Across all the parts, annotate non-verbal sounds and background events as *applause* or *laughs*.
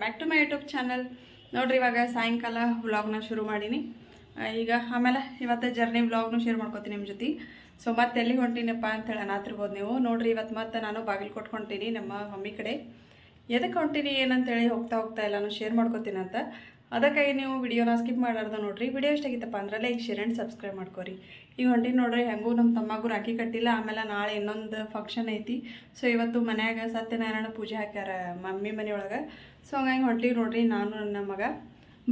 Back to my YouTube channel ನೋಡ್ರಿ, ಇವಾಗ ಸಾಯಂಕಾಲ ವ್ಲಾಗ್ನ ಶುರು ಮಾಡೀನಿ. ಈಗ ಆಮೇಲೆ ಇವತ್ತು ಜರ್ನಿ ವ್ಲಾಗ್ನು ಶೇರ್ ಮಾಡ್ಕೊತೀನಿ ನಿಮ್ಮ ಜೊತೆ. ಸೊ ಮತ್ತೆ ಎಲ್ಲಿ ಅಂತ ಹೇಳಿ ಅನಾತಿರ್ಬೋದು ನೀವು. ನೋಡ್ರಿ, ಇವತ್ತು ಮತ್ತೆ ನಾನು ಬಾಗಿಲು ಹೊಂಟೀನಿ ನಮ್ಮ ಮಮ್ಮಿ ಕಡೆ. ಎದಕ್ಕೆ ಹೊಂಟೀನಿ, ಏನಂತೇಳಿ ಹೋಗ್ತಾ ಹೋಗ್ತಾ ಎಲ್ಲಾನು ಶೇರ್ ಮಾಡ್ಕೊತೀನಿ ಅಂತ ಅದಕ್ಕಾಗಿ ನೀವು ವಿಡಿಯೋನ ಸ್ಕಿಪ್ ಮಾಡಾರ್ದ ನೋಡ್ರಿ. ವಿಡಿಯೋ ಎಷ್ಟಾಗಿತ್ತಪ್ಪ ಅಂದ್ರೆ ಲೈಕ್, ಶೇರ್ ಆ್ಯಂಡ್ ಸಬ್ಸ್ಕ್ರೈಬ್ ಮಾಡ್ಕೊರಿ. ಈಗ ಹೊಂಟಿ ನೋಡ್ರಿ ಹೆಂಗೂ ನಮ್ಮ ತಮ್ಮಗೂ ರಾಖಿ ಕಟ್ಟಿಲ್ಲ. ಆಮೇಲೆ ನಾಳೆ ಇನ್ನೊಂದು ಫಂಕ್ಷನ್ ಐತಿ. ಸೊ ಇವತ್ತು ಮನ್ಯಾಗ ಸತ್ಯನಾರಾಯಣ ಪೂಜೆ ಹಾಕ್ಯಾರ ಮಮ್ಮಿ ಮನೆಯೊಳಗೆ. ಸೊ ಹಂಗಾಗಿ ಹೊಂಟಿ ನೋಡ್ರಿ ನಾನು ನನ್ನ ಮಗ.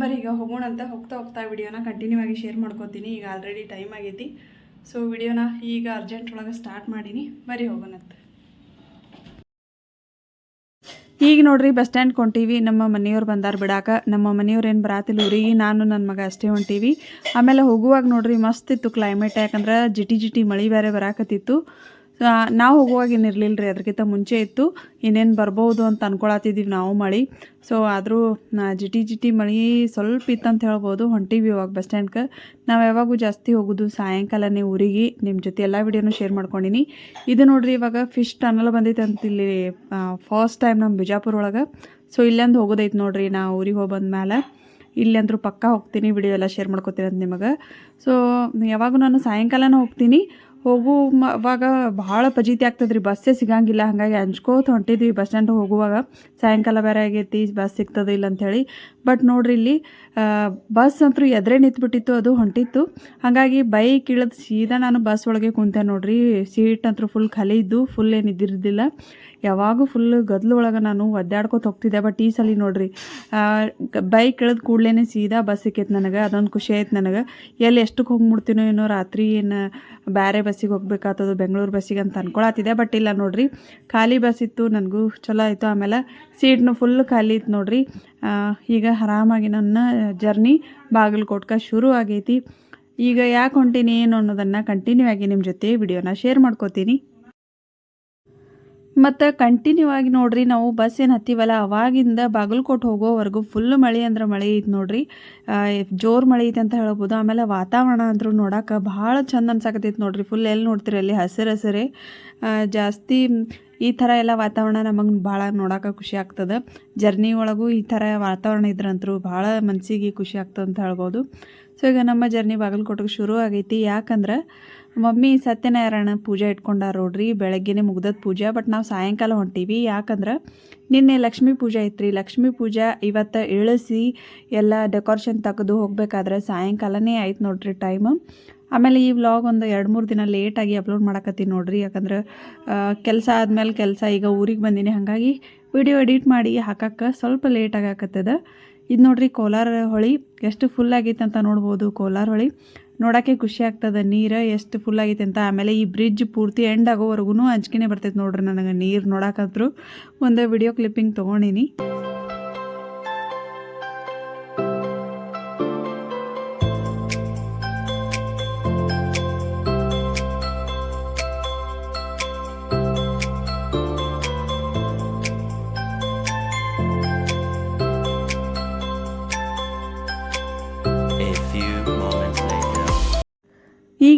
ಬರೀ ಈಗ ಹೋಗೋಣ ಅಂತ ಹೋಗ್ತಾ ಹೋಗ್ತಾ ವಿಡಿಯೋನ ಕಂಟಿನ್ಯೂ ಆಗಿ ಶೇರ್ ಮಾಡ್ಕೊತೀನಿ. ಈಗ ಆಲ್ರೆಡಿ ಟೈಮ್ ಆಗೈತಿ. ಸೊ ವಿಡಿಯೋನ ಈಗ ಅರ್ಜೆಂಟ್ ಒಳಗೆ ಸ್ಟಾರ್ಟ್ ಮಾಡೀನಿ. ಬರೀ ಹೋಗೋಣಂತ. ಈಗ ನೋಡ್ರಿ ಬಸ್ ಸ್ಟ್ಯಾಂಡ್ ಕೊಂಟೀವಿ, ನಮ್ಮ ಮನೆಯವ್ರು ಬಂದಾರ ಬಿಡಾಕ. ನಮ್ಮ ಮನೆಯವ್ರು ಏನು ಬರಾತಿಲ್ಲ ಊರಿಗೆ ನಾನು ನನ್ನ ಮಗ ಅಷ್ಟೇ ಹೊಂಟೀವಿ. ಆಮೇಲೆ ಹೋಗುವಾಗ ನೋಡ್ರಿ, ಮಸ್ತ್ ಇತ್ತು ಕ್ಲೈಮೇಟ್ ಯಾಕಂದ್ರೆ ಜಿಟಿ ಜಿಟಿ ಮಳೆ ಬೇರೆ ಬರಾಕತ್ತಿತ್ತು. ನಾವು ಹೋಗುವಾಗ ಏನು ಇರಲಿಲ್ಲ ರೀ ಅದಕ್ಕಿಂತ ಮುಂಚೆ ಇತ್ತು. ಇನ್ನೇನು ಬರ್ಬೋದು ಅಂತ ಅಂದ್ಕೊಳತ್ತಿದ್ದೀವಿ ನಾವು ಮಳೆ. ಸೊ ಆದರೂ ಜಿಟಿ ಜಿಟಿ ಮಳೆ ಸ್ವಲ್ಪ ಇತ್ತಂತ ಹೇಳ್ಬೋದು. ಹೊಂಟೀವಿ ಇವಾಗ ಬಸ್ ಸ್ಟ್ಯಾಂಡ್ಗೆ ನಾವು ಯಾವಾಗೂ ಜಾಸ್ತಿ ಹೋಗೋದು ಸಾಯಂಕಾಲನೇ ಊರಿಗೆ. ನಿಮ್ಮ ಜೊತೆ ಎಲ್ಲ ವಿಡಿಯೋನು ಶೇರ್ ಮಾಡ್ಕೊಂಡಿನಿ. ಇದು ನೋಡ್ರಿ ಇವಾಗ ಫಿಶ್ ಟನಲ್ ಬಂದೈತೆ ಅಂತ ಇಲ್ಲಿ ಫಸ್ಟ್ ಟೈಮ್ ನಮ್ಮ ಬಿಜಾಪುರ ಒಳಗೆ. ಸೊ ಇಲ್ಲೊಂದು ಹೋಗೋದೈತೆ ನೋಡ್ರಿ ನಾ ಊರಿಗೆ ಹೋಗಿ ಬಂದ್ಮೇಲೆ ಇಲ್ಲಿ ಅಂದರೂ ಪಕ್ಕ ಹೋಗ್ತೀನಿ, ವಿಡಿಯೋ ಎಲ್ಲ ಶೇರ್ ಮಾಡ್ಕೊತೀನಿ ಅಂತ ನಿಮಗೆ. ಸೊ ಯಾವಾಗೂ ನಾನು ಸಾಯಂಕಾಲನೇ ಹೋಗ್ತೀನಿ. ಹೋಗು ಅವಾಗ ಭಾಳ ಪಜೀತಿ ಆಗ್ತದೆ ರೀ ಬಸ್ಸೇ ಸಿಗಂಗಿಲ್ಲ. ಹಾಗಾಗಿ ಅಂಜ್ಕೋತ ಹೊಂಟಿದ್ವಿ ಬಸ್ ಸ್ಟ್ಯಾಂಡ್ ಹೋಗುವಾಗ. ಸಾಯಂಕಾಲ ಬೇರೆ ಆಗೈತಿ, ಬಸ್ ಸಿಗ್ತದೆ ಇಲ್ಲ ಅಂಥೇಳಿ ಬಟ್ ನೋಡ್ರಿ ಇಲ್ಲಿ ಬಸ್ ಅಂತೂ ಎದುರೇ ನಿಂತ್ಬಿಟ್ಟಿತ್ತು, ಅದು ಹೊಂಟಿತ್ತು. ಹಾಗಾಗಿ ಬೈಕ್ ಇಳಿದು ಸೀದಾ ನಾನು ಬಸ್ ಒಳಗೆ ಕುಂತೆ ನೋಡ್ರಿ. ಸೀಟ್ ಅಂತೂ ಫುಲ್ ಖಾಲಿ ಇದ್ದು ಫುಲ್ ಏನು ಇದ್ದಿರಲಿಲ್ಲ ಯಾವಾಗೂ ಫುಲ್ ಒಳಗೆ ನಾನು ಒದ್ದಾಡ್ಕೊತ ಹೋಗ್ತಿದ್ದೆ. ಬಟ್ ಈ ಸಲ ನೋಡ್ರಿ ಬೈಕ್ ಇಳಿದ ಕೂಡಲೇ ಸೀದಾ ಬಸ್ ಸಿಕ್ಕೈತೆ ನನಗೆ. ಅದೊಂದು ಖುಷಿ ಆಯ್ತು ನನಗೆ. ಎಲ್ಲಿ ಎಷ್ಟಕ್ಕೆ ಹೋಗ್ಬಿಡ್ತೀನೋ ಏನೋ ರಾತ್ರಿ ಏನು ಬೇರೆ ಬಸ್ಸಿಗೆ ಹೋಗ್ಬೇಕಾಗ್ತದೆ ಬೆಂಗಳೂರು ಬಸ್ಸಿಗೆ ಅಂತ ಅನ್ಕೊಳತ್ತಿದೆ ಬಟ್ ಇಲ್ಲ ನೋಡ್ರಿ, ಖಾಲಿ ಬಸ್ ಇತ್ತು, ನನಗೂ ಚಲೋ ಆಯಿತು. ಆಮೇಲೆ ಸೀಟ್ನು ಫುಲ್ ಖಾಲಿ ಇತ್ತು ನೋಡ್ರಿ. ಈಗ ಆರಾಮಾಗಿ ನನ್ನ ಜರ್ನಿ ಬಾಗಲಕೋಟ್ಕ ಶುರು ಆಗೈತಿ. ಈಗ ಯಾಕೆ ಹೊಂಟೀನಿ ಏನು ಅನ್ನೋದನ್ನು ಕಂಟಿನ್ಯೂ ಆಗಿ ನಿಮ್ಮ ಜೊತೆ ವಿಡಿಯೋನ ಶೇರ್ ಮಾಡ್ಕೋತೀನಿ. ಮತ್ತು ಕಂಟಿನ್ಯೂ ಆಗಿ ನೋಡ್ರಿ, ನಾವು ಬಸ್ ಏನು ಹತ್ತೀವಲ್ಲ, ಅವಾಗಿಂದ ಬಾಗಲಕೋಟೆ ಹೋಗೋವರೆಗೂ ಫುಲ್ ಮಳೆ ಅಂದ್ರೆ ಮಳೆ ಐತೆ ನೋಡ್ರಿ. ಜೋರು ಮಳೆ ಐತೆ ಅಂತ ಹೇಳ್ಬೋದು. ಆಮೇಲೆ ವಾತಾವರಣ ಅಂದ್ರೂ ನೋಡಕ್ಕೆ ಭಾಳ ಚಂದ ಅನ್ಸಾಕತ್ತೈತೆ ನೋಡ್ರಿ. ಫುಲ್ ಎಲ್ಲಿ ನೋಡ್ತೀರಿ ಅಲ್ಲಿ ಹಸಿರು ಹಸಿರೇ. ಜಾಸ್ತಿ ಈ ಥರ ಎಲ್ಲ ವಾತಾವರಣ ನಮಗೆ ಭಾಳ ನೋಡೋಕೆ ಖುಷಿ ಆಗ್ತದೆ. ಜರ್ನಿ ಒಳಗೂ ಈ ಥರ ವಾತಾವರಣ ಇದ್ರಂತರೂ ಭಾಳ ಮನಸ್ಸಿಗೆ ಖುಷಿ ಆಗ್ತದೆ ಅಂತ ಹೇಳ್ಬೋದು. ಸೊ ಈಗ ನಮ್ಮ ಜರ್ನಿ ಬಾಗಲಕೋಟೆಗೆ ಶುರು ಆಗೈತಿ. ಯಾಕಂದ್ರೆ ಮಮ್ಮಿ ಸತ್ಯನಾರಾಯಣ ಪೂಜೆ ಇಟ್ಕೊಂಡಾರ ನೋಡ್ರಿ, ಬೆಳಗ್ಗೆನೇ ಮುಗ್ದದ ಪೂಜೆ ಬಟ್ ನಾವು ಸಾಯಂಕಾಲ ಹೊಂಟೀವಿ. ಯಾಕಂದ್ರೆ ನಿನ್ನೆ ಲಕ್ಷ್ಮೀ ಪೂಜೆ ಐತ್ರಿ. ಲಕ್ಷ್ಮೀ ಪೂಜೆ ಇವತ್ತು ಇಳಿಸಿ ಎಲ್ಲ ಡೆಕೋರೇಷನ್ ತೆಗೆದು ಹೋಗ್ಬೇಕಾದ್ರೆ ಸಾಯಂಕಾಲನೇ ಆಯ್ತು ನೋಡ್ರಿ ಟೈಮ್ ಆಮೇಲೆ ಈ ವ್ಲಾಗ್ ಒಂದು ಎರಡು ಮೂರು ದಿನ ಲೇಟಾಗಿ ಅಪ್ಲೋಡ್ ಮಾಡಕತ್ತೀನಿ ನೋಡ್ರಿ. ಯಾಕಂದ್ರೆ ಕೆಲಸ ಆದಮೇಲೆ ಕೆಲಸ ಈಗ ಊರಿಗೆ ಬಂದೀನಿ. ಹಾಗಾಗಿ ವಿಡಿಯೋ ಎಡಿಟ್ ಮಾಡಿ ಹಾಕಕ್ಕೆ ಸ್ವಲ್ಪ ಲೇಟಾಗಿ ಹಾಕತ್ತದ ಇದು ನೋಡ್ರಿ ಕೋಲಾರ ಹೊಳಿ. ಎಷ್ಟು ಫುಲ್ ಆಗೈತೆ ಅಂತ ನೋಡ್ಬೋದು ಕೋಲಾರ ಹೊಳಿ. ನೋಡೋಕ್ಕೆ ಖುಷಿ ಆಗ್ತದೆ. ನೀರು ಎಷ್ಟು ಫುಲ್ ಆಗೈತೆ ಅಂತ. ಆಮೇಲೆ ಈ ಬ್ರಿಡ್ಜ್ ಪೂರ್ತಿ ಎಂಡ್ ಆಗೋವರೆಗೂ ಅಂಜಿಕೆನೇ ಬರ್ತೈತೆ ನೋಡ್ರಿ ನನಗೆ ನೀರು ನೋಡೋಕ್ಕಾದ್ರು. ಒಂದೇ ವಿಡಿಯೋ ಕ್ಲಿಪ್ಪಿಂಗ್ ತೊಗೊಂಡಿನಿ.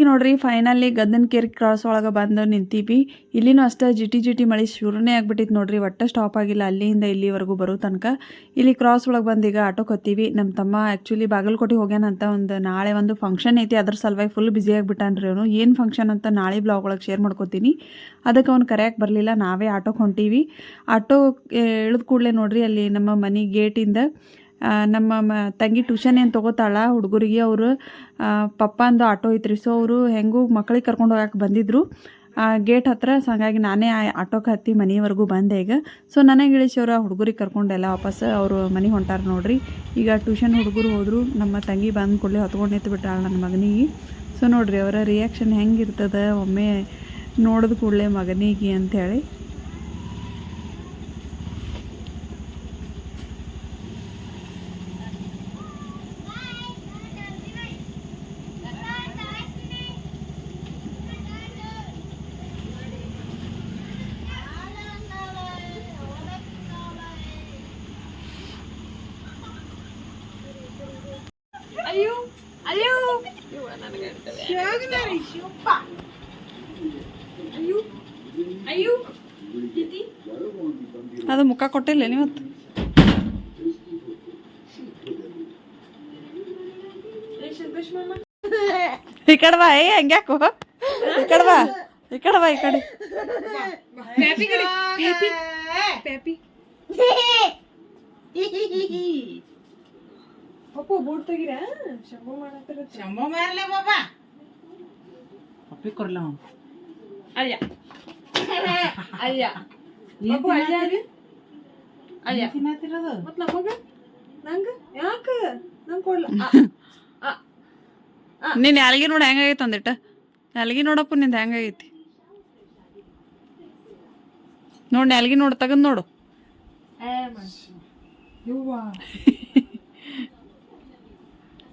ಈಗ ನೋಡ್ರಿ ಫೈನಲಿ ಗದ್ದನಕೇರಿ ಕ್ರಾಸ್ ಒಳಗೆ ಬಂದು ನಿಂತೀವಿ. ಇಲ್ಲಿನೂ ಅಷ್ಟೇ ಜಿಟಿ ಜಿಟಿ ಮಳೆ ಶುರುನೇ ಆಗ್ಬಿಟ್ಟಿತ್ತು ನೋಡ್ರಿ, ಒಟ್ಟ ಸ್ಟಾಪ್ ಆಗಿಲ್ಲ. ಅಲ್ಲಿಂದ ಇಲ್ಲಿವರೆಗೂ ಬರೋ ತನಕ ಇಲ್ಲಿ ಕ್ರಾಸ್ ಒಳಗೆ ಬಂದು ಈಗ ಆಟೋ ಕೊತ್ತೀವಿ. ನಮ್ಮ ತಮ್ಮ ಆ್ಯಕ್ಚುಲಿ ಬಾಗಲಕೋಟೆ ಹೋಗ್ಯಾನಂತ ಒಂದು ನಾಳೆ ಒಂದು ಫಂಕ್ಷನ್ ಐತಿ, ಅದ್ರ ಸಲುವಾಗಿ ಫುಲ್ ಬ್ಯುಸಿ ಆಗಿಬಿಟ್ಟಾನ್ರಿ ಅವನು. ಏನು ಫಂಕ್ಷನ್ ಅಂತ ನಾಳೆ ಬ್ಲಾಗ್ ಒಳಗೆ ಶೇರ್ ಮಾಡ್ಕೋತೀನಿ. ಅದಕ್ಕೆ ಅವ್ನು ಕರೆಯಕ್ಕೆ ಬರಲಿಲ್ಲ, ನಾವೇ ಆಟೋಗೆ ಹೊಂಟೀವಿ. ಆಟೋ ಇಳಿದ ಕೂಡಲೇ ನೋಡ್ರಿ, ಅಲ್ಲಿ ನಮ್ಮ ಮನೆ ಗೇಟಿಂದ ನಮ್ಮ ಮ, ತಂಗಿ ಟ್ಯೂಷನ್ ಏನು ತೊಗೋತಾಳ, ಹುಡುಗರಿಗೆ ಅವರು ಪಪ್ಪ ಅಂದು ಆಟೋ ಐತ್ರಿ. ಸೊ ಅವರು ಹೆಂಗೂ ಮಕ್ಳಿಗೆ ಕರ್ಕೊಂಡು ಹೋಗಕ್ಕೆ ಬಂದಿದ್ರು. ಗೇಟ್ ಹತ್ರ ಸೊ ಹಾಗಾಗಿ ನಾನೇ ಆಟೋಕ್ಕೆ ಹತ್ತಿ ಮನೆಯವರೆಗೂ ಬಂದೆ ಈಗ. ಸೊ ನನಗೆ ಇಳಿಸೋರು ಆ ಹುಡುಗರಿಗೆ ಕರ್ಕೊಂಡೆಲ್ಲ ವಾಪಸ್ ಅವರು ಮನೆ ಹೊಂಟಾರ ನೋಡ್ರಿ. ಈಗ ಟ್ಯೂಷನ್ ಹುಡುಗರು ಹೋದರು, ನಮ್ಮ ತಂಗಿ ಬಂದ ಕೂಡಲೇ ಹೊತ್ಕೊಂಡು ನಿಂತು ಬಿಟ್ಟಾಳ ನನ್ನ ಮಗನಿಗೆ. ಸೊ ನೋಡ್ರಿ, ಅವರ ರಿಯಾಕ್ಷನ್ ಹೆಂಗಿರ್ತದೆ ಒಮ್ಮೆ ನೋಡಿದ ಕೂಡಲೇ ಮಗನಿಗೆ ಅಂಥೇಳಿ ನನಗೆ ಇರ್ತದೆ ಅಯ್ಯೋ ಅದು ಮುಖ ಕೊಟ್ಟಿಲ್ಲ ನೀವತ್ತು ಈ ಕಡೆ ಬಾ ಏ ಹಂಗ್ಯಾಕು ಈ ಕಡೆ ಬಾ ಈ ಕಡೆ ಬಾ ಈ ಕಡೆ ಪ್ಯಾಪಿ ಕಡೆ ಪ್ಯಾಪಿ ಪ್ಯಾಪಿ ಅಪ್ಪು ಬೂಟ್ ತೆಗಿರ? ಶಂಭು ಮಾಡತ್ತಿರ ಶಂಭೋ ಮಾರ್ಲೆ ಬಾಬಾ? ಅಪ್ಪಿ ಕೊಡ್ಲ ಅಯ್ಯ. ಅಯ್ಯ. ಅಪ್ಪು ಅಯ್ಯ ರೀ? ಅಯ್ಯ. ತಿನ್ನತ್ತಿರೋದು ಮತ್ ನಮಗ ನಂಗ? ಯಾಕ? ನಂಗ್ ಕೊಡ್ಲ. ನೀನ್ ಯಾಲ್ಗಿ ನೋಡ ಹೆಂಗಾಗೈತೆ ಅಂದಿಟ್ಟ? ಯಾಲ್ಗಿ ನೋಡಪ್ಪ ನಿಂದ ಹೆಂಗಾಗೈತಿ ನೋಡಿ ನ್ಯಾಲ್ಗಿ ನೋಡ ತಗದ್ ನೋಡು. ಯವ್ವ.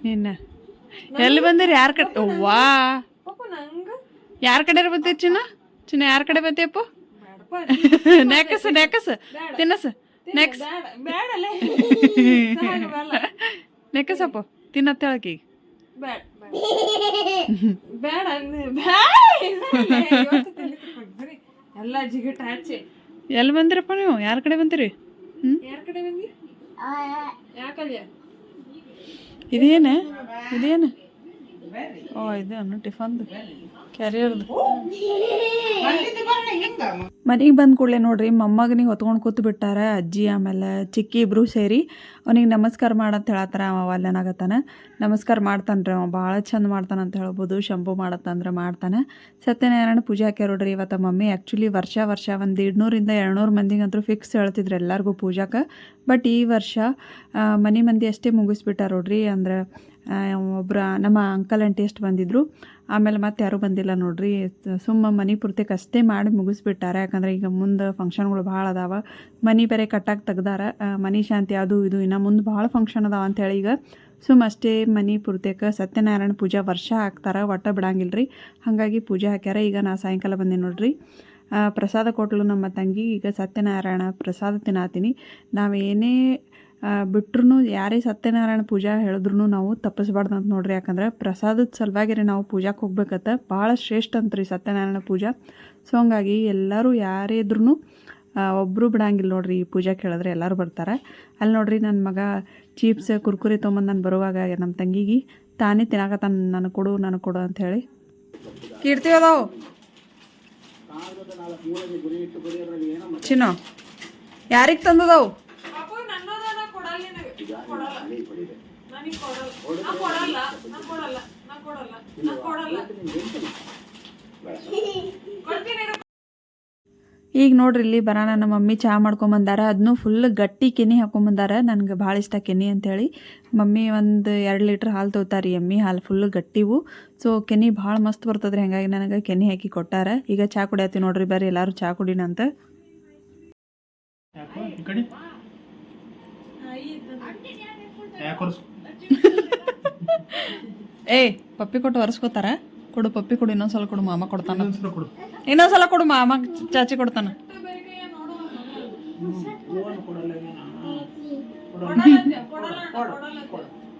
ನಿನ್ನ. ಎಲ್ಲಿ ಬಂದಿರಿ? ಯಾರ ಕಡೆ? ವಾ ಅಪ್ಪ ಯಾರ ಕಡೆ ಬಂತಿ ಚಿನ್ನ? ಚಿನ್ನ ಯಾರ ಕಡೆ ಬೇಡಪ್ಪ ನೆಕಸ್ ನೆಕಸ್ ತಿನ್ನಸ ನೆಕ್ಸ್. ನೆಕಸ್ ಬೇಡಲೇ ತಿನ್ನತ್ತೇಳಕಿ ಎಲ್ಲ ಜಿಗಿಟ್ ಹಚ್ಚಿ ಎಲ್ಲಿ ಬಂದಿರಪ್ಪ ನೀವು? ಯಾರ ಕಡೆ ಬಂದಿರಿ? ಹ್ಮ್? ಯಾರ ಕಡೆ ಬಂದಿ? ಯಾಕಲ್ಯ? ಇದೇನು? ಇದೇನು? ಓ ಇದು ಟಿಫನ್ದು. ಮನೆಗೆ ಬಂದ ಕೂಡಲೇ ನೋಡ್ರಿ, ಮೊಮ್ಮಗನಿಗೆ ಹೊತ್ಕೊಂಡು ಕೂತು ಬಿಟ್ಟಾರ, ಅಜ್ಜಿ ಆಮೇಲೆ ಚಿಕ್ಕಿ ಇಬ್ರು ಸೇರಿ. ಅವನಿಗೆ ನಮಸ್ಕಾರ ಮಾಡಂತ ಹೇಳತ್ತಾರ ಅವ ಅಲ್ಲೇನಾಗತ್ತಾನ? ನಮಸ್ಕಾರ ಮಾಡ್ತಾನ್ರಿ ಅವ, ಭಾಳ ಚಂದ ಮಾಡ್ತಾನ ಅಂತ ಹೇಳ್ಬೋದು, ಶಂಭು ಮಾಡತ್ತಂದ್ರೆ ಮಾಡ್ತಾನೆ. ಸತ್ಯನಾರಾಯಣ ಪೂಜೆ ಹಾಕ್ಯಾರ ನೋಡ್ರಿ ಇವತ್ತು ಮಮ್ಮಿ. ಆ್ಯಕ್ಚುಲಿ ವರ್ಷ ವರ್ಷ ಒಂದು ಎರಡುನೂರಿಂದ ಎರಡುನೂರು ಮಂದಿಗಂತೂ ಫಿಕ್ಸ್ ಹೇಳ್ತಿದ್ರು ಎಲ್ಲರಿಗೂ ಪೂಜಾಕ್ಕೆ ಬಟ್ ಈ ವರ್ಷ ಮನೆ ಮಂದಿ ಅಷ್ಟೇ ಮುಗಿಸ್ಬಿಟ್ಟಾರ ನೋಡ್ರಿ ಅಂದ್ರೆ ಒಬ್ಬರ ನಮ್ಮ ಅಂಕಲ್ ಆಂಟಿ ಎಷ್ಟು ಬಂದಿದ್ರು. ಆಮೇಲೆ ಮತ್ತೆ ಯಾರೂ ಬಂದಿಲ್ಲ ನೋಡ್ರಿ. ಸುಮ್ಮ ಮನೆ ಪೂರ್ತಿಗೆ ಅಷ್ಟೇ ಮಾಡಿ ಮುಗಿಸ್ಬಿಟ್ಟಾರೆ. ಯಾಕಂದ್ರೆ ಈಗ ಮುಂದೆ ಫಂಕ್ಷನ್ಗಳು ಭಾಳ ಅದಾವ. ಮನೆ ಬೇರೆ ಕಟ್ಟಾಗಿ ತೆಗ್ದಾರ. ಮನಿ ಶಾಂತಿ ಅದು ಇದು ಇನ್ನು ಮುಂದೆ ಭಾಳ ಫಂಕ್ಷನ್ ಅದಾವ ಅಂತೇಳಿ ಈಗ ಸುಮ್ಮ ಅಷ್ಟೇ ಮನೆ ಪೂರ್ತಿಯಕ್ಕೆ ಸತ್ಯನಾರಾಯಣ ಪೂಜಾ ವರ್ಷ ಹಾಕ್ತಾರೆ. ಒಟ್ಟ ಬಿಡಂಗಿಲ್ಲ ರೀ ಹಾಗಾಗಿ ಪೂಜೆ ಹಾಕ್ಯಾರ. ಈಗ ನಾ ಸಾಯಂಕಾಲ ಬಂದೆ ನೋಡ್ರಿ. ಪ್ರಸಾದ ಕೊಟ್ಲು ನಮ್ಮ ತಂಗಿ. ಈಗ ಸತ್ಯನಾರಾಯಣ ಪ್ರಸಾದ ತಿನ್ನಾತೀನಿ. ನಾವೇನೇ ಬಿಟ್ರು ಯಾರೇ ಸತ್ಯನಾರಾಯಣ ಪೂಜಾ ಹೇಳಿದ್ರು ನಾವು ತಪ್ಪಿಸ್ಬಾರ್ದು ಅಂತ ನೋಡ್ರಿ. ಯಾಕಂದ್ರೆ ಪ್ರಸಾದದ ಸಲುವಾಗಿರಿ ನಾವು ಪೂಜಾಕ್ಕೆ ಹೋಗ್ಬೇಕತ್ತ ಭಾಳ ಶ್ರೇಷ್ಠ ಅಂತ ರೀ ಸತ್ಯನಾರಾಯಣ ಪೂಜಾ. ಸೊ ಹಂಗಾಗಿ ಎಲ್ಲರೂ ಯಾರೇ ಇದ್ರೂ ಒಬ್ಬರು ಬಿಡಂಗಿಲ್ಲ ನೋಡ್ರಿ ಈ ಪೂಜಾ ಕೇಳಿದ್ರೆ ಎಲ್ಲರೂ ಬರ್ತಾರೆ. ಅಲ್ಲಿ ನೋಡ್ರಿ ನನ್ನ ಮಗ ಚೀಪ್ಸ್ ಕುರ್ಕುರಿ ತೊಗೊಂಬಂದು ನಾನು ಬರುವಾಗ ನಮ್ಮ ತಂಗಿಗೆ, ತಾನೇ ತಿನ್ನಾಕತ್ತಾನ, ನನಗೆ ಕೊಡು ನನಗೆ ಕೊಡು ಅಂತ ಹೇಳಿ. ಅದಾವು. ಚಿನ್ನ, ಯಾರಿಗೆ ತಂದದವು ಅಪ್ಪ ನನ್ನದನ ಕೊಡಲ್ಲ ನಿನಗೆ ಕೊಡಲ್ಲ ನನಗೆ ಕೊಡಲ್ಲ ನಾ ಕೊಡಲ್ಲ ನಾ ಕೊಡಲ್ಲ ನಾ ಕೊಡಲ್ಲ ನಾ ಈಗ ನೋಡ್ರಿ ಇಲ್ಲಿ ಬರ ನಮ್ಮ ಮಮ್ಮಿ ಚಹಾ ಮಾಡ್ಕೊಂಬಂದಾರ ಅದನ್ನು ಫುಲ್ ಗಟ್ಟಿ ಕೆನೆ ಹಾಕೊಂಬಂದಾರ ನನಗೆ ಭಾಳ ಇಷ್ಟ ಕೆನೆ ಅಂತೇಳಿ. ಮಮ್ಮಿ ಒಂದು ಎರಡು ಲೀಟ್ರ್ ಹಾಲು ತೊಗೊತಾರೆ ಎಮ್ಮಿ. ಹಾಲು ಫುಲ್ ಗಟ್ಟಿವು ಸೊ ಕೆನೆ ಭಾಳ ಮಸ್ತ್ ಬರ್ತದ್ರಿ. ಹಂಗಾಗಿ ನನಗೆ ಕೆನೆ ಹಾಕಿ ಕೊಟ್ಟಾರ. ಈಗ ಚಹಾ ಕುಡಿಯತ್ತಿ ನೋಡ್ರಿ. ಬರ್ರಿ ಎಲ್ಲರೂ ಚಹಾ ಕುಡಿನಂತ. ಯಾಕೋ ಈ ಕಡೆ ಯಾಕೆ ಹೊರ್ಸ್ *laughs* ಏ ಪಪ್ಪಿ ಕೊಟ್ಟು ಒರೆಸ್ಕೋತಾರ. ಕೊಡು ಪಪ್ಪಿ ಕೊಡು ಇನ್ನೊಂದ್ಸಲ ಕೊಡು ಮಾಮ ಕೊಡ್ತಾನ. ಇನ್ನೊಂದ್ಸಲ ಕೊಡು. ಮಾಮ ಚಾಚಿ ಕೊಡ್ತಾನ.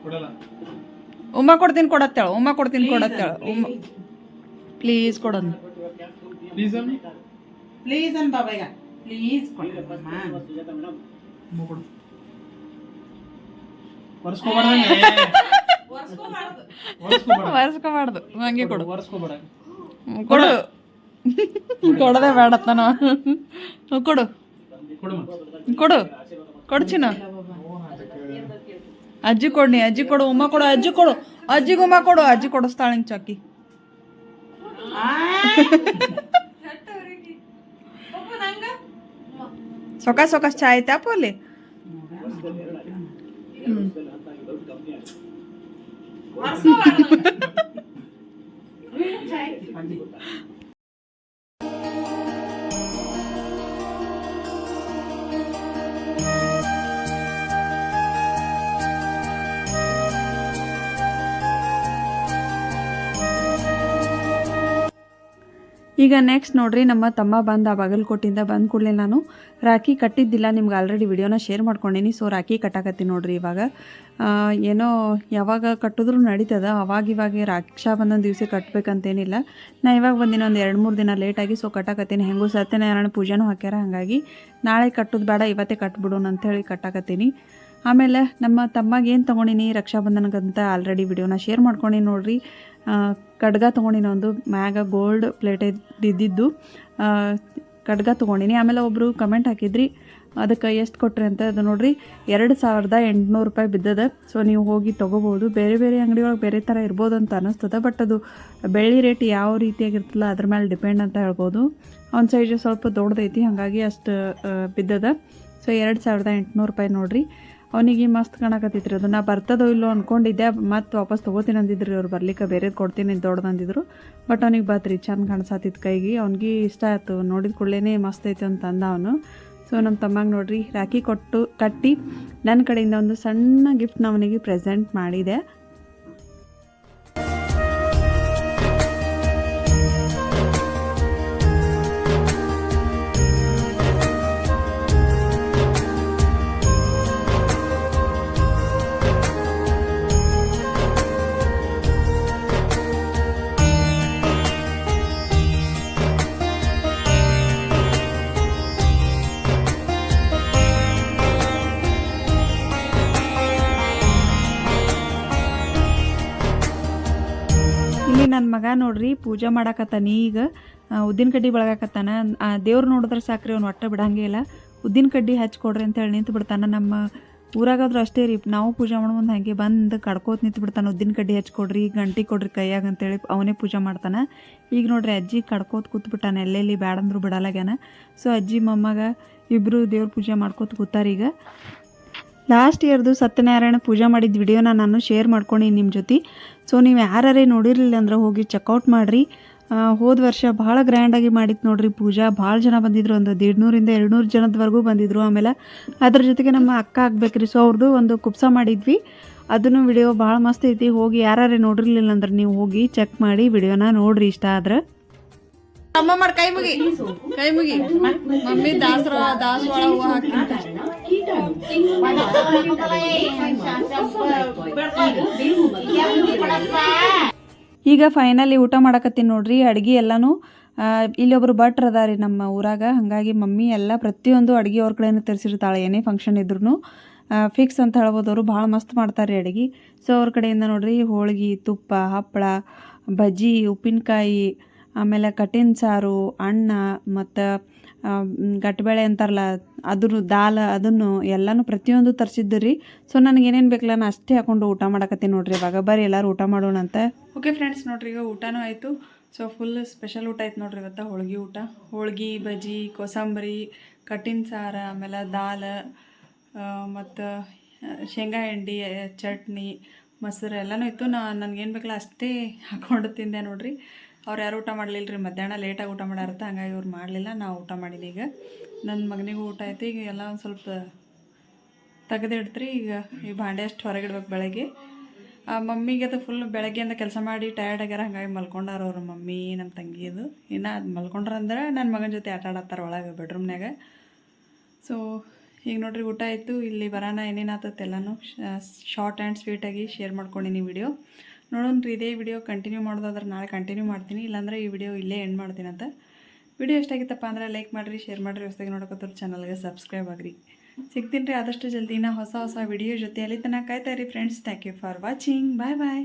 ಕೊಡಲ್ಲ ಉಮ್ಮ ಕೊಡ್ತೀನಿ ಕೊಡತ್ತೇಳು ಉಮ್ಮ ಕೊಡ್ತೀನಿ ಕೊಡತ್ತೇಳು. ಉಮ್ಮ ಪ್ಲೀಸ್ ಕೊಡೋದು ಪ್ಲೀಸ್ ಅನ್ ಬಾಬಾ ಈಗ. ಪ್ಲೀಸ್ ಕೊಡ್ರಮ್ಮ ಒರೆಸ್ಕೋಬಾರ್ದು. ಹಂಗೆ ಕೊಡು ಕೊಡು. ಕೊಡದೆ ಬೇಡ ಕೊಡು. ಕೊಡು ಕೊಡು. ಕೊಡು ಚಿನ್ನ. ಅಜ್ಜಿ ಕೊಡ್ನಿ ಅಜ್ಜಿ ಕೊಡು ಉಮ್ಮ ಕೊಡು ಅಜ್ಜಿ ಕೊಡು. ಅಜ್ಜಿಗೆ ಉಮ್ಮ ಕೊಡು ಅಜ್ಜಿ ಕೊಡಿಸ್ತಾಳೆ ಹಿಂಗೆ ಚಾಕಿ ಅಪ್ಪ ಸೊಕಾಸ್ ಸೊಕ ಸೊಕ ಚಾ ಐತಾಪ ಅಲ್ಲಿ *laughs* ಈಗ ನೆಕ್ಸ್ಟ್ ನೋಡ್ರಿ ನಮ್ಮ ತಮ್ಮ ಬಂದ ಬಾಗಲಕೋಟಿಂದ ಬಂದ ಕೂಡಲೇ ನಾನು ರಾಖಿ ಕಟ್ಟಿದ್ದಿಲ್ಲ ನಿಮ್ಗೆ ಆಲ್ರೆಡಿ ವಿಡಿಯೋನ ಶೇರ್ ಮಾಡ್ಕೊಂಡೀನಿ. ಸೊ ರಾಖಿ ಕಟ್ಟಾಕತ್ತೀನಿ ನೋಡ್ರಿ ಇವಾಗ. ಆ, ಏನೋ ಯಾವಾಗ ಕಟ್ಟಿದ್ರು ನಡೀತದ ಅವಾಗ ಇವಾಗ ರಾಕ್ಷಾ ಬಂದೊಂದು ದಿವಸ ಕಟ್ಟಬೇಕಂತೇನಿಲ್ಲ ನಾ ಇವಾಗ ಬಂದಿನ ಒಂದು ಎರಡು ಮೂರು ದಿನ ಲೇಟಾಗಿ ಸೊ ಕಟ್ಟಾಕತ್ತೀನಿ. ಹೆಂಗೂ ಸತ್ಯನಾರಾಯಣ ಪೂಜೆನೂ ಹಾಕ್ಯಾರ ಹಾಗಾಗಿ ನಾಳೆ ಕಟ್ಟೋದು ಬೇಡ ಇವತ್ತೇ ಕಟ್ಬಿಡೋಣ ಅಂಥೇಳಿ ಕಟ್ಟಾಕತ್ತೀನಿ. ಆಮೇಲೆ ನಮ್ಮ ತಮ್ಮಗೆ ಏನು ತೊಗೊಂಡಿನಿ ರಕ್ಷಾಬಂಧನಕ್ಕಂತ ಆಲ್ರೆಡಿ ವಿಡಿಯೋನ ಶೇರ್ ಮಾಡ್ಕೊಂಡಿ ನೋಡ್ರಿ. ಖಡ್ಗ ತೊಗೊಂಡಿನಿ ಒಂದು ಮ್ಯಾಗ ಗೋಲ್ಡ್ ಪ್ಲೇಟ್ ಇದ್ದಿದ್ದು. ಖಡ್ಗ ತೊಗೊಂಡಿನಿ. ಆಮೇಲೆ ಒಬ್ಬರು ಕಮೆಂಟ್ ಹಾಕಿದ್ರಿ, ಅದಕ್ಕೆ ಎಷ್ಟು ಕೊಟ್ರಿ ಅಂತ ಅದು ನೋಡಿರಿ, ಎರಡು ಸಾವಿರದ ಎಂಟುನೂರು ರೂಪಾಯಿ ಬಿದ್ದದ. ಸೊ ನೀವು ಹೋಗಿ ತೊಗೋಬೋದು. ಬೇರೆ ಬೇರೆ ಅಂಗಡಿಯೊಳಗೆ ಬೇರೆ ಥರ ಇರ್ಬೋದು ಅಂತ ಅನ್ನಿಸ್ತದೆ ಬಟ್ ಅದು ಬೆಳ್ಳಿ ರೇಟ್ ಯಾವ ರೀತಿಯಾಗಿರ್ತಲ್ಲ ಅದ್ರ ಮೇಲೆ ಡಿಪೆಂಡ್ ಅಂತ ಹೇಳ್ಬೋದು. ಅವ್ನ ಸೈಜು ಸ್ವಲ್ಪ ದೊಡ್ಡದೈತಿ, ಹಾಗಾಗಿ ಅಷ್ಟು ಬಿದ್ದದ. ಸೊ ಎರಡು ಸಾವಿರದ ಎಂಟುನೂರು ರೂಪಾಯಿ ನೋಡ್ರಿ. ಅವನಿಗೆ ಮಸ್ತ್ ಕಾಣಕತ್ತಿತ್ರಿ. ಅದು ನಾ ಬರ್ತದೋ ಇಲ್ಲೋ ಅಂದ್ಕೊಂಡಿದ್ದೆ ಮತ್ತೆ ವಾಪಸ್ ತೊಗೋತೀನಿ ಅಂದಿದ್ರಿ ಅವ್ರು ಬರ್ಲಿಕ್ಕೆ, ಬೇರೆದು ಕೊಡ್ತೀನಿ ದೊಡ್ಡದು ಅಂದಿದ್ರು. ಬಟ್ ಅವ್ನಿಗೆ ಬತ್ರಿ, ಚಂದ ಕಾಣಿಸತ್ತಿತ್ತು ಕೈಗೆ. ಅವ್ನಿಗೆ ಇಷ್ಟ ಆಯ್ತು. ನೋಡಿದ ಕೂಡಲೇ ಮಸ್ತ್ ಐತೆ ಅಂತ ಅಂದ ಅವನು. ಸೊ ನಮ್ಮ ತಮ್ಮಂಗೆ ನೋಡ್ರಿ, ರಾಖಿ ಕೊಟ್ಟು ಕಟ್ಟಿ ನನ್ನ ಕಡೆಯಿಂದ ಒಂದು ಸಣ್ಣ ಗಿಫ್ಟ್ನ ಅವನಿಗೆ ಪ್ರೆಸೆಂಟ್ ಮಾಡಿದೆ. ನನ್ನ ಮಗ ನೋಡ್ರಿ ಪೂಜೆ ಮಾಡಾಕತ್ತಾನ ಈಗ ಉದ್ದಿನ ಕಡ್ಡಿ ಬೆಳಗಾಕತ್ತಾನ. ದೇವ್ರು ನೋಡಿದ್ರೆ ಸಾಕ್ರಿ ಅವ್ನು ಒಟ್ಟ ಬಿಡಂಗೇ ಇಲ್ಲ. ಉದ್ದಿನ ಕಡ್ಡಿ ಹಚ್ಕೊಡ್ರಿ ಅಂತ ಹೇಳಿ ನಿಂತು ಬಿಡ್ತಾನೆ. ನಮ್ಮ ಊರಾಗಾದ್ರೂ ಅಷ್ಟೇ ರೀ. ನಾವು ಪೂಜೆ ಮಾಡೋ ಮುಂದೆ ಹಾಗೆ ಬಂದು ಕಡ್ಕೋತ ನಿಂತು ಬಿಡ್ತಾನೆ. ಉದ್ದಿನ ಕಡ್ಡಿ ಹಚ್ಕೊಡ್ರಿ ಗಂಟಿ ಕೊಡ್ರಿ ಕೈಯಾಗ ಅಂತೇಳಿ ಅವನೇ ಪೂಜೆ ಮಾಡ್ತಾನೆ. ಈಗ ನೋಡ್ರಿ ಅಜ್ಜಿ ಕಡ್ಕೋತ ಕೂತ್ಬಿಟ್ಟಾನೆ ಎಲ್ಲೆಲ್ಲಿ ಬ್ಯಾಡಂದ್ರು ಬಿಡಲಾಗ್ಯಾನ. ಸೊ ಅಜ್ಜಿ, ಮೊಮ್ಮಗ ಇಬ್ಬರು ದೇವ್ರ ಪೂಜೆ ಮಾಡ್ಕೋತ ಕೂತಾರೀಗ ಲಾಸ್ಟ್ ಇಯರ್ದು ಸತ್ಯನಾರಾಯಣ ಪೂಜೆ ಮಾಡಿದ ವಿಡಿಯೋನ ನಾನು ಶೇರ್ ಮಾಡ್ಕೊಂಡು ನಿಮ್ಮ ಜೊತೆ. ಸೊ ನೀವು ಯಾರೇ ನೋಡಿರಲಿಲ್ಲ ಅಂದ್ರೆ ಹೋಗಿ ಚೆಕ್ಔಟ್ ಮಾಡಿರಿ. ಹೋದ ವರ್ಷ ಭಾಳ ಗ್ರ್ಯಾಂಡಾಗಿ ಮಾಡಿತ್ತು ನೋಡ್ರಿ ಪೂಜಾ. ಭಾಳ ಜನ ಬಂದಿದ್ರು. ಒಂದು ದೇಡ್ನೂರಿಂದ ಎರಡುನೂರು ಜನದವರೆಗೂ ಬಂದಿದ್ರು ಆಮೇಲೆ. ಅದ್ರ ಜೊತೆಗೆ ನಮ್ಮ ಅಕ್ಕ ಆಗ್ಬೇಕ್ರಿ. ಸೊ ಅವ್ರದ್ದು ಒಂದು ಕುಪ್ಸ ಮಾಡಿದ್ವಿ. ಅದನ್ನು ವಿಡಿಯೋ ಭಾಳ ಮಸ್ತ್ ಐತಿ. ಹೋಗಿ ಯಾರೇ ನೋಡಿರ್ಲಿಲ್ಲ ಅಂದ್ರೆ ನೀವು ಹೋಗಿ ಚೆಕ್ ಮಾಡಿ ವಿಡಿಯೋನ ನೋಡ್ರಿ ಇಷ್ಟ ಆದ್ರೆ. ಅಮ್ಮ ಮಾಡಿ ಕೈ ಮುಗಿ. ಕೈ ಮುಗಿ. ಮಮ್ಮಿ ದಾಸರ, ದಾಸವಾಳ ಹೂವು ಈಗ ಫೈನಲಿ ಊಟ ಮಾಡಕತ್ತೀನಿ ನೋಡ್ರಿ, ಅಡ್ಗೆ ಎಲ್ಲಾನು. ಇಲ್ಲೊಬ್ರು ಭಟ್ರು ಅದಾರಿ ನಮ್ಮ ಊರಾಗ. ಹಾಗಾಗಿ ಮಮ್ಮಿ ಎಲ್ಲ ಪ್ರತಿಯೊಂದು ಅಡುಗೆ ಅವ್ರ ಕಡೆನೇ ತರಿಸಿರ್ತಾಳೆ, ಏನೇ ಫಂಕ್ಷನ್ ಇದ್ರೂ ಫಿಕ್ಸ್ ಅಂತ ಹೇಳ್ಬೋದು ಅವರು ಭಾಳ ಮಸ್ತ್ ಮಾಡ್ತಾರೆ ಅಡುಗೆ. ಸೊ ಅವ್ರ ಕಡೆಯಿಂದ ನೋಡ್ರಿ, ಹೋಳ್ಗೆ, ತುಪ್ಪ, ಹಪ್ಪಳ, ಬಜ್ಜಿ, ಉಪ್ಪಿನಕಾಯಿ ಆಮೇಲೆ ಕಟ್ಟಿನ ಸಾರು, ಅನ್ನ ಮತ್ತು ಗಟ್ಬೇಳೆ ಅಂತಾರಲ್ಲ ಅದ್ರ ದಾಲ್ ಅದನ್ನು ಎಲ್ಲನೂ ಪ್ರತಿಯೊಂದು ತರಿಸಿದ್ದು ರೀ ಸೊ ನನಗೆ ಏನೇನು ಬೇಕಲ್ಲ, ನಾನು ಅಷ್ಟೇ ಹಾಕೊಂಡು ಊಟ ಮಾಡಕತ್ತೀನಿ ನೋಡ್ರಿ. ಇವಾಗ ಬರ್ರಿ, ಎಲ್ಲರೂ ಊಟ ಮಾಡೋಣ ಅಂತ. ಓಕೆ ಫ್ರೆಂಡ್ಸ್ ನೋಡ್ರಿ, ಈಗ ಊಟನೂ ಆಯಿತು. ಸೊ ಫುಲ್ ಸ್ಪೆಷಲ್ ಊಟ ಆಯ್ತು ನೋಡ್ರಿ ಇವತ್ತು, ಹೋಳ್ಗೆ ಊಟ. ಹೋಳ್ಗೆ, ಬಜ್ಜಿ, ಕೋಸಂಬರಿ ಕಟ್ಟಿನ ಸಾರ, ಆಮೇಲೆ ದಾಲ್ ಮತ್ತು ಶೇಂಗಾ ಹಿಂಡಿ ಚಟ್ನಿ, ಮೊಸರು ಎಲ್ಲನೂ ಇತ್ತು. ನಾ ನನಗೇನು ಬೇಕಲ್ಲ, ಅಷ್ಟೇ ಹಾಕ್ಕೊಂಡು ತಿಂದೆ ನೋಡ್ರಿ. ಅವ್ರು ಯಾರು ಊಟ ಮಾಡಲಿಲ್ಲ ರೀ ಮಧ್ಯಾಹ್ನ ಲೇಟಾಗಿ ಊಟ ಮಾಡ್ಯಾರತ್ತ ಹಂಗಾಗಿ ಅವ್ರು ಮಾಡಲಿಲ್ಲ, ನಾವು ಊಟ ಮಾಡಿಲ್ಲ ಈಗ. ನನ್ನ ಮಗನಿಗೂ ಊಟ ಆಯ್ತು, ಈಗ ಎಲ್ಲ ಒಂದು ಸ್ವಲ್ಪ ತೆಗೆದಿಡ್ತ್ರಿ ಈಗ ಈ ಭಾಂಡೆ ಅಷ್ಟು ಹೊರಗಿಡ್ಬೇಕು ಬೆಳಗ್ಗೆ. ಆ ಮಮ್ಮಿಗೆ ಅದು ಫುಲ್ ಬೆಳಗ್ಗೆಯಿಂದ ಕೆಲಸ ಮಾಡಿ ಟಯರ್ಡ್ ಆಗ್ಯಾರ, ಹಂಗಾಗಿ ಮಲ್ಕೊಂಡಾರ ಅವ್ರ ಮಮ್ಮಿ ನಮ್ಮ ತಂಗಿದು ಇನ್ನು ಅದು ಮಲ್ಕೊಂಡ್ರಂದ್ರೆ ನನ್ನ ಮಗನ ಜೊತೆ ಆಟ ಆಡತ್ತಾರ ಒಳಗೆ ಬೆಡ್ರೂಮ್ನಾಗ ಸೊ ಈಗ ನೋಡ್ರಿ ಊಟ ಆಯಿತು, ಇಲ್ಲಿ ಬರೋಣ ಏನೇನು ಆತತ್ತೆ ಎಲ್ಲನೂ ಶಾರ್ಟ್ ಆ್ಯಂಡ್ ಸ್ವೀಟಾಗಿ ಶೇರ್ ಮಾಡ್ಕೊಂಡಿನಿ ವಿಡಿಯೋ ನೋಡೋಣ ರೀ, ಇದೇ ವಿಡಿಯೋ ಕಂಟಿನ್ಯೂ ಮಾಡೋದಾದ್ರೆ ನಾಳೆ ಕಂಟಿನ್ಯೂ ಮಾಡ್ತೀನಿ. ಇಲ್ಲಾಂದ್ರೆ ಈ ವಿಡಿಯೋ ಇಲ್ಲೇ ಎಂಡ್ ಮಾಡ್ತೀನಿ ಅಂತ. ವಿಡಿಯೋ ಎಷ್ಟಾಗಿತ್ತಪ್ಪ ಅಂದ್ರೆ ಲೈಕ್ ಮಾಡಿರಿ ಶೇರ್ ಮಾಡಿರಿ. ಹೊಸದಾಗಿ ನೋಡೋಕತ್ತವ್ರು ಚಾನಲ್ಗೆ ಸಬ್ಸ್ಕ್ರೈಬ್ ಆಗಿರಿ. ಸಿಗ್ತೀನಿ ರೀ ಆದಷ್ಟು ಜಲ್ದಿ. ನಾ ಹೊಸ ಹೊಸ ವಿಡಿಯೋ ಜೊತೆ ಅಲ್ಲಿ ತನಕ ಕಾಯ್ತಾ ಇರಿ friends thank you for watching bye bye